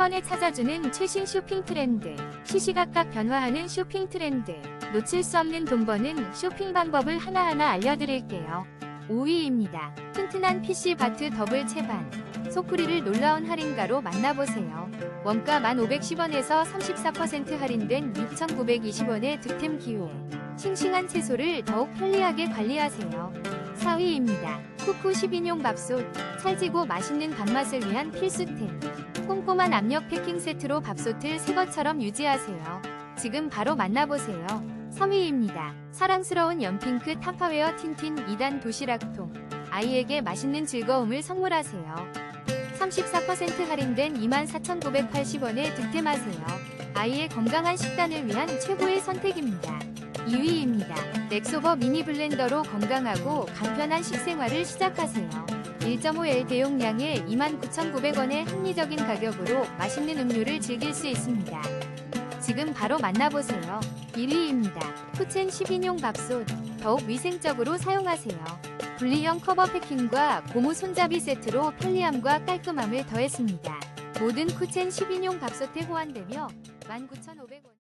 번에 찾아주는 최신 쇼핑 트렌드, 시시각각 변화하는 쇼핑 트렌드, 놓칠 수 없는 돈 버는 쇼핑 방법을 하나하나 알려드릴게요. 5위입니다. 튼튼한 PC 바트 더블 채반. 소쿠리를 놀라운 할인가로 만나보세요. 원가 1,510원에서 34% 할인된 6,920원의 득템 기호. 싱싱한 채소를 더욱 편리하게 관리하세요. 4위입니다. 쿠쿠 10인용 밥솥. 찰지고 맛있는 밥맛을 위한 필수템. 꼼꼼한 압력 패킹 세트로 밥솥을 새 것처럼 유지하세요. 지금 바로 만나보세요. 3위입니다. 사랑스러운 연핑크 타파웨어 틴틴 2단 도시락통. 아이에게 맛있는 즐거움을 선물하세요. 34% 할인된 24,980원에 득템하세요. 아이의 건강한 식단을 위한 최고의 선택입니다. 2위입니다. 넥소버 미니 블렌더로 건강하고 간편한 식생활을 시작하세요. 1.5L 대용량의 29,900원의 합리적인 가격으로 맛있는 음료를 즐길 수 있습니다. 지금 바로 만나보세요. 1위입니다. 쿠첸 10인용 밥솥. 더욱 위생적으로 사용하세요. 분리형 커버 패킹과 고무 손잡이 세트로 편리함과 깔끔함을 더했습니다. 모든 쿠첸 10인용 밥솥에 호환되며 19,500원.